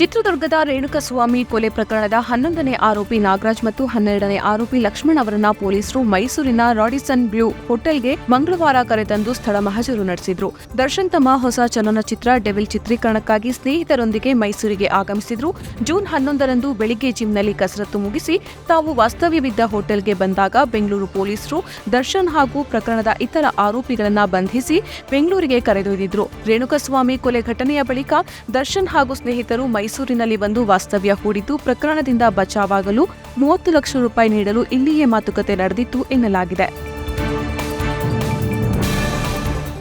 ಚಿತ್ರದುರ್ಗದ ರೇಣುಕಸ್ವಾಮಿ ಕೊಲೆ ಪ್ರಕರಣದ ಹನ್ನೊಂದನೇ ಆರೋಪಿ ನಾಗರಾಜ್ ಮತ್ತು ಹನ್ನೆರಡನೇ ಆರೋಪಿ ಲಕ್ಷ್ಮಣ್ ಅವರನ್ನ ಪೊಲೀಸರು ಮೈಸೂರಿನ ರಾಡಿಸನ್ ಬ್ಲೂ ಹೋಟೆಲ್ಗೆ ಮಂಗಳವಾರ ಕರೆತಂದು ಸ್ಥಳ ಮಹಜರು ನಡೆಸಿದ್ರು. ದರ್ಶನ್ ತಮ್ಮ ಹೊಸ ಚಲನಚಿತ್ರ ಡೆವಿಲ್ ಚಿತ್ರೀಕರಣಕ್ಕಾಗಿ ಸ್ನೇಹಿತರೊಂದಿಗೆ ಮೈಸೂರಿಗೆ ಆಗಮಿಸಿದ್ರು. ಜೂನ್ ಹನ್ನೊಂದರಂದು ಬೆಳಿಗ್ಗೆ ಜಿಮ್ನಲ್ಲಿ ಕಸರತ್ತು ಮುಗಿಸಿ ತಾವು ವಾಸ್ತವ್ಯವಿದ್ದ ಹೋಟೆಲ್ಗೆ ಬಂದಾಗ ಬೆಂಗಳೂರು ಪೊಲೀಸರು ದರ್ಶನ್ ಹಾಗೂ ಪ್ರಕರಣದ ಇತರ ಆರೋಪಿಗಳನ್ನ ಬಂಧಿಸಿ ಬೆಂಗಳೂರಿಗೆ ಕರೆದೊಯ್ದಿದ್ರು. ರೇಣುಕಸ್ವಾಮಿ ಕೊಲೆ ಘಟನೆಯ ಬಳಿಕ ದರ್ಶನ್ ಹಾಗೂ ಸ್ನೇಹಿತರು ಮೈಸೂರಿನಲ್ಲಿ ಬಂದು ವಾಸ್ತವ್ಯ ಹೂಡಿದ್ದು ಪ್ರಕರಣದಿಂದ ಬಚಾವಾಗಲು ಮೂವತ್ತು ಲಕ್ಷ ರೂಪಾಯಿ ನೀಡಲು ಇಲ್ಲಿಯೇ ಮಾತುಕತೆ ನಡೆದಿತ್ತು ಎನ್ನಲಾಗಿದೆ.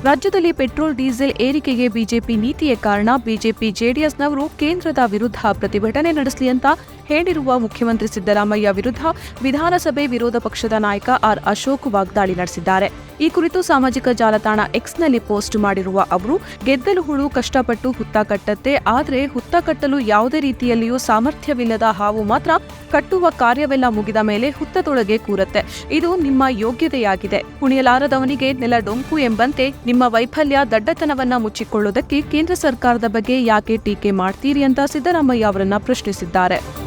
ರಾಜ್ಯದಲ್ಲಿ ಪೆಟ್ರೋಲ್, ಡೀಸೆಲ್ ಏರಿಕೆಗೆ ಬಿಜೆಪಿ ನೀತಿಯೇ ಕಾರಣ ಬಿಜೆಪಿ, ಜೆಡಿಎಸ್ನವರು ಕೇಂದ್ರದ ವಿರುದ್ಧ ಪ್ರತಿಭಟನೆ ನಡೆಸಲಿ ಅಂತ ಹೇಳಿರುವ ಮುಖ್ಯಮಂತ್ರಿ ಸಿದ್ದರಾಮಯ್ಯ ವಿರುದ್ಧ ವಿಧಾನಸಭೆ ವಿರೋಧ ಪಕ್ಷದ ನಾಯಕ ಆರ್ ಅಶೋಕ್ ವಾಗ್ದಾಳಿ ನಡೆಸಿದ್ದಾರೆ. ಈ ಕುರಿತು ಸಾಮಾಜಿಕ ಜಾಲತಾಣ ಎಕ್ಸ್ನಲ್ಲಿ ಪೋಸ್ಟ್ ಮಾಡಿರುವ ಅವರು, ಗೆದ್ದಲು ಹುಳು ಕಷ್ಟಪಟ್ಟು ಹುತ್ತ ಕಟ್ಟತ್ತೆ, ಆದರೆ ಹುತ್ತ ಕಟ್ಟಲು ಯಾವುದೇ ರೀತಿಯಲ್ಲಿಯೂ ಸಾಮರ್ಥ್ಯವಿಲ್ಲದ ಹಾವು ಮಾತ್ರ ಕಟ್ಟುವ ಕಾರ್ಯವೆಲ್ಲ ಮುಗಿದ ಮೇಲೆ ಹುತ್ತದೊಳಗೆ ಕೂರುತ್ತೆ. ಇದು ನಿಮ್ಮ ಯೋಗ್ಯತೆಯಾಗಿದೆ. ಕುಣಿಯಲಾರದವನಿಗೆ ನೆಲ ಡೊಂಕು ಎಂಬಂತೆ ನಿಮ್ಮ ವೈಫಲ್ಯ ದಡ್ಡತನವನ್ನ ಮುಚ್ಚಿಕೊಳ್ಳುವುದಕ್ಕೆ ಕೇಂದ್ರ ಸರ್ಕಾರದ ಬಗ್ಗೆ ಯಾಕೆ ಟೀಕೆ ಮಾಡ್ತೀರಿ ಅಂತ ಸಿದ್ದರಾಮಯ್ಯ ಅವರನ್ನ ಪ್ರಶ್ನಿಸಿದ್ದಾರೆ.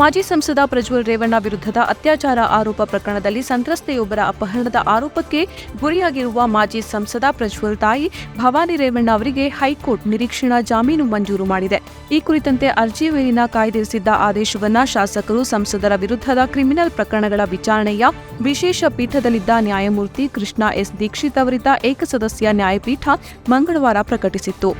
ಮಾಜಿ ಸಂಸದ ಪ್ರಜ್ವಲ್ ರೇವಣ್ಣ ವಿರುದ್ಧದ ಅತ್ಯಾಚಾರ ಆರೋಪ ಪ್ರಕರಣದಲ್ಲಿ ಸಂತ್ರಸ್ತೆಯೊಬ್ಬರ ಅಪಹರಣದ ಆರೋಪಕ್ಕೆ ಗುರಿಯಾಗಿರುವ ಮಾಜಿ ಸಂಸದ ಪ್ರಜ್ವಲ್ ತಾಯಿ ಭವಾನಿ ರೇವಣ್ಣ ಅವರಿಗೆ ಹೈಕೋರ್ಟ್ ನಿರೀಕ್ಷಣಾ ಜಾಮೀನು ಮಂಜೂರು ಮಾಡಿದೆ. ಈ ಕುರಿತಂತೆ ಅರ್ಜಿ ಮೇಲಿನ ಕಾಯ್ದಿರಿಸಿದ್ದ ಆದೇಶವನ್ನು ಶಾಸಕರು ಸಂಸದರ ವಿರುದ್ಧದ ಕ್ರಿಮಿನಲ್ ಪ್ರಕರಣಗಳ ವಿಚಾರಣೆಯ ವಿಶೇಷ ಪೀಠದಲ್ಲಿದ್ದ ನ್ಯಾಯಮೂರ್ತಿ ಕೃಷ್ಣ ಎಸ್ ದೀಕ್ಷಿತ್ ಅವರಿದ್ದ ಏಕಸದಸ್ಯ ನ್ಯಾಯಪೀಠ ಮಂಗಳವಾರ ಪ್ರಕಟಿಸಿತ್ತು.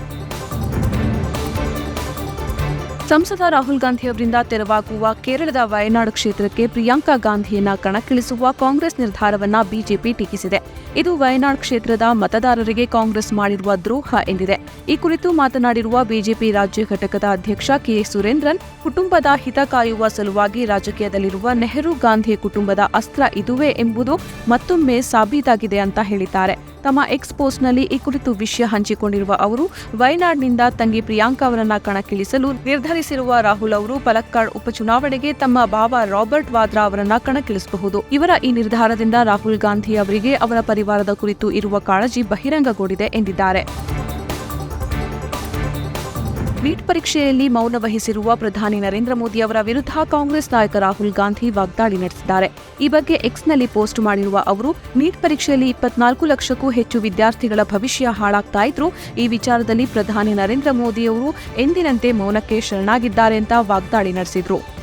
ಸಂಸದ ರಾಹುಲ್ ಗಾಂಧಿ ಅವರಿಂದ ತೆರವಾಗುವ ಕೇರಳದ ವಯನಾಡು ಕ್ಷೇತ್ರಕ್ಕೆ ಪ್ರಿಯಾಂಕಾ ಗಾಂಧಿಯನ್ನ ಕಣಕ್ಕಿಳಿಸುವ ಕಾಂಗ್ರೆಸ್ ನಿರ್ಧಾರವನ್ನ ಬಿಜೆಪಿ ಟೀಕಿಸಿದೆ. ಇದು ವಯನಾಡ್ ಕ್ಷೇತ್ರದ ಮತದಾರರಿಗೆ ಕಾಂಗ್ರೆಸ್ ಮಾಡಿರುವ ದ್ರೋಹ ಎಂದಿದೆ. ಈ ಕುರಿತು ಮಾತನಾಡಿರುವ ಬಿಜೆಪಿ ರಾಜ್ಯ ಘಟಕದ ಅಧ್ಯಕ್ಷ ಕೆ ಸುರೇಂದ್ರನ್, ಕುಟುಂಬದ ಹಿತ ಕಾಯುವ ಸಲುವಾಗಿ ರಾಜಕೀಯದಲ್ಲಿರುವ ನೆಹರು ಗಾಂಧಿ ಕುಟುಂಬದ ಅಸ್ತ್ರ ಇದುವೇ ಎಂಬುದು ಮತ್ತೊಮ್ಮೆ ಸಾಬೀತಾಗಿದೆ ಅಂತ ಹೇಳಿದ್ದಾರೆ. ತಮ್ಮ ಎಕ್ಸ್ ಪೋಸ್ಟ್ನಲ್ಲಿ ಈ ಕುರಿತು ವಿಷಯ ಹಂಚಿಕೊಂಡಿರುವ ಅವರು, ವಯನಾಡ್ನಿಂದ ತಂಗಿ ಪ್ರಿಯಾಂಕಾ ಅವರನ್ನ ಕಣಕ್ಕಿಳಿಸಲು ನಿರ್ಧರಿಸಿರುವ ರಾಹುಲ್ ಅವರು ಪಲಕ್ಕಾಡ್ ಉಪಚುನಾವಣೆಗೆ ತಮ್ಮ ಬಾವ ರಾಬರ್ಟ್ ವಾದ್ರಾ ಅವರನ್ನ ಕಣಕ್ಕಿಳಿಸಬಹುದು. ಇವರ ಈ ನಿರ್ಧಾರದಿಂದ ರಾಹುಲ್ ಗಾಂಧಿ ಅವರಿಗೆ ಅವರ ಪರಿವಾರದ ಕುರಿತು ಇರುವ ಕಾಳಜಿ ಬಹಿರಂಗಗೊಂಡಿದೆ ಎಂದಿದ್ದಾರೆ. ನೀಟ್ ಪರೀಕ್ಷೆಯಲ್ಲಿ ಮೌನ ವಹಿಸಿರುವ ಪ್ರಧಾನಿ ನರೇಂದ್ರ ಮೋದಿ ಅವರ ವಿರುದ್ಧ ಕಾಂಗ್ರೆಸ್ ನಾಯಕ ರಾಹುಲ್ ಗಾಂಧಿ ವಾಗ್ದಾಳಿ ನಡೆಸಿದ್ದಾರೆ. ಈ ಬಗ್ಗೆ ಎಕ್ಸ್ನಲ್ಲಿ ಪೋಸ್ಟ್ ಮಾಡಿರುವ ಅವರು, ನೀಟ್ ಪರೀಕ್ಷೆಯಲ್ಲಿ ಇಪ್ಪತ್ನಾಲ್ಕು ಲಕ್ಷಕ್ಕೂ ಹೆಚ್ಚು ವಿದ್ಯಾರ್ಥಿಗಳ ಭವಿಷ್ಯ ಹಾಳಾಗ್ತಾ ಇದ್ರು, ಈ ವಿಚಾರದಲ್ಲಿ ಪ್ರಧಾನಿ ನರೇಂದ್ರ ಮೋದಿ ಅವರು ಎಂದಿನಂತೆ ಮೌನಕ್ಕೆ ಶರಣಾಗಿದ್ದಾರೆ ಅಂತ ವಾಗ್ದಾಳಿ ನಡೆಸಿದ್ರು.